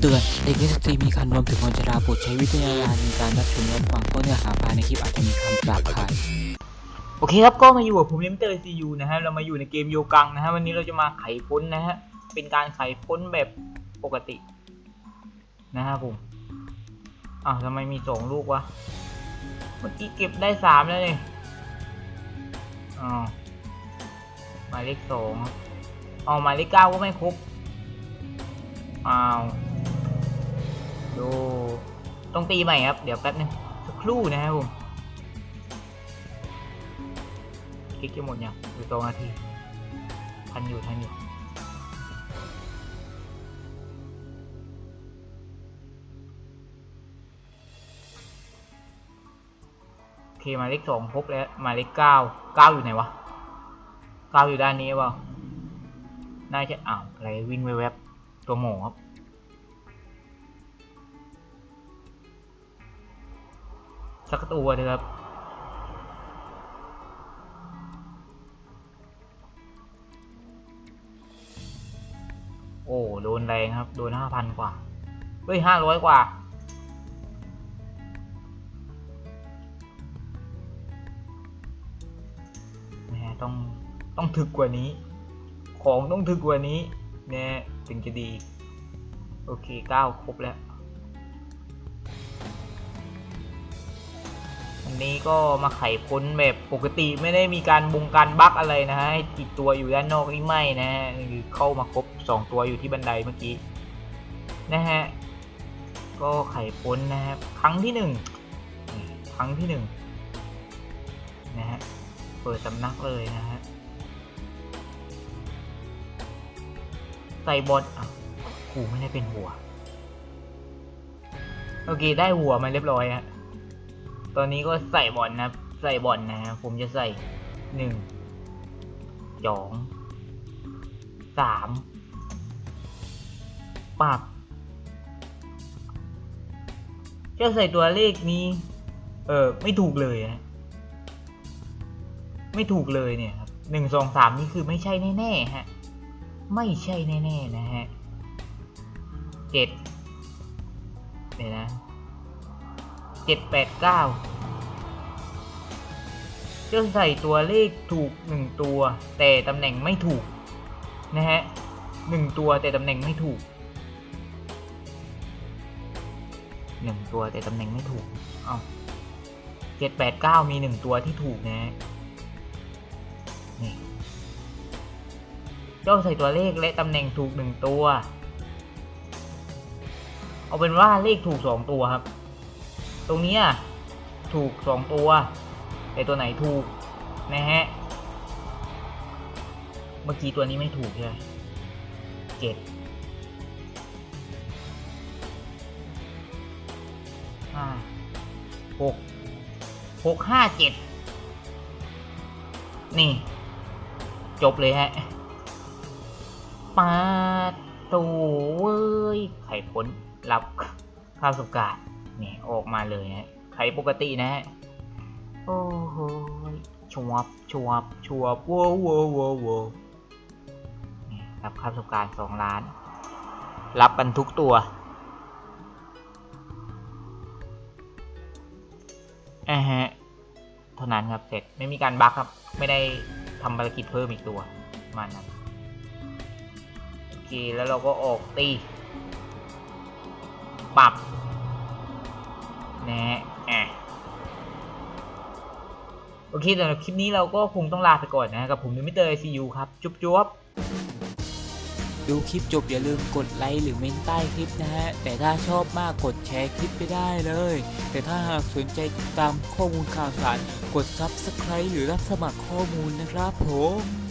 เตือนเด็กและสตรีมีคันรวมถึงคนชราโปรดใช้วิจารณญาณในการรับชมรับฟังเพราะเนื้อหาภายในคลิปอาจจะมีคำหยาบคายโอเคครับก็มาอยู่กับผมลิมเตอร์ซียูนะฮะเรามาอยู่ในเกมโยกังนะฮะวันนี้เราจะมาไขพ้นนะฮะเป็นการไขพ้นแบบปกติ นะฮะผมอ้าวทำไมมีสองลูกวะเมื่อกี้เก็บได้สามแล้วเลยอ้าวหมายเลขสองอ๋อหมายเลขเก้าก็ไม่ครบอ้าว ดูต้องตีใหม่ครับ เดี๋ยวแป๊บนึงสักครู่นะครับผมคลิกจะหมดยังหรือตรงนาที ทันอยู่ ทันอยู่ โอเคหมายเลขสองครบแล้วหมายเลขเก้าเก้าอยู่ไหนวะเก้าอยู่ด้านนี้เปล่าน่าจะอ้าวอะไรวิ่งไปแวบตัวหมูครับ สักตัวเถอะครับโอ้โดนแรงครับ โดนห้าพันกว่า เฮ้ยห้าร้อยกว่า แหม่ต้อง ต้องถึกกว่านี้ ของต้องถึกกว่านี้แน่ถึงจะดี โอเคเก้าครบแล้ว อันนี้ก็มาไขพ้นแบบปกติไม่ได้มีการบงการบั๊กอะไรนะฮะให้ติดตัวอยู่ด้านนอกนี่ไม่นะฮะคือเข้ามาครบสองตัวอยู่ที่บันไดเมื่อกี้นะฮะก็ไขพ้นนะครับ ครั้งที่หนึ่งครั้งที่หนึ่งนะฮะเปิดสำนักเลยนะฮะใส่บอลอะกูไม่ได้เป็นหัว โอเค ได้หัวมาเรียบร้อยฮะ ตอนนี้ก็ใส่บอลนะครับ ใส่บอลนะครับผมจะใส่หนึ่งสองสามปับจะใส่ตัวเลขนี้ เออไม่ถูกเลยนะไม่ถูกเลยเนี่ยครับหนึ่งสองสามนี่คือไม่ใช่แน่ๆฮะ ไม่ใช่แน่ๆนะฮะเจ็ดเดี๋ยนะ เจ็ดแปดเก้าจะใส่ตัวเลขถูกหนึ่งตัว แต่ตำแหน่งไม่ถูกนะฮะหนึ่งตัวแต่ตำแหน่งไม่ถูกหนึ่งตัวแต่ตำแหน่งไม่ถูก เอาเจ็ดแปดเก้ามีหนึ่งตัวที่ถูกนะฮะนี่เจ้าใส่ตัวเลขและตำแหน่งถูกหนึ่งตัว เอาเป็นว่าเลขถูกสองตัวครับ ตรงนี้ถูกสองตัวแต่ตัวไหนถูก นะฮะ เมื่อกี้ตัวนี้ไม่ถูกใช่ไหมเจ็ดห้าหกหกห้าเจ็ดนี่ จบเลยฮะปาตูเว้ยไข่พ้นรับข้าวสุกาด นี่ยออกมาเลยฮะไขปกตินะฮะ โอ้โหชวบชวบชวบโว้โว้โว้โว้นี่รับค่าประสบการณ์สองล้าน รับกันทุกตัวอ่าฮะ เท่านั้นครับเสร็จไม่มีการบั๊กครับ ไม่ได้ทำภารกิจเพิ่มอีกตัวประมาณนั้นโอเคแล้วเราก็ออกตี ปรับ นะฮะอะโอเคสำหรับคลิปนี้เราก็คงต้องลาไปก่อนนะ กับผมมิเตอร์ไอซียูครับ จุ๊บจุ๊บดูคลิปจบอย่าลืมกดไลค์หรือเมนใต้คลิปนะฮะ แต่ถ้าชอบมากกดแชร์คลิปไปได้เลย แต่ถ้าหากสนใจติดตามข้อมูลข่าวสาร กด Subscribe หรือรับสมัครข้อมูลนะครับผม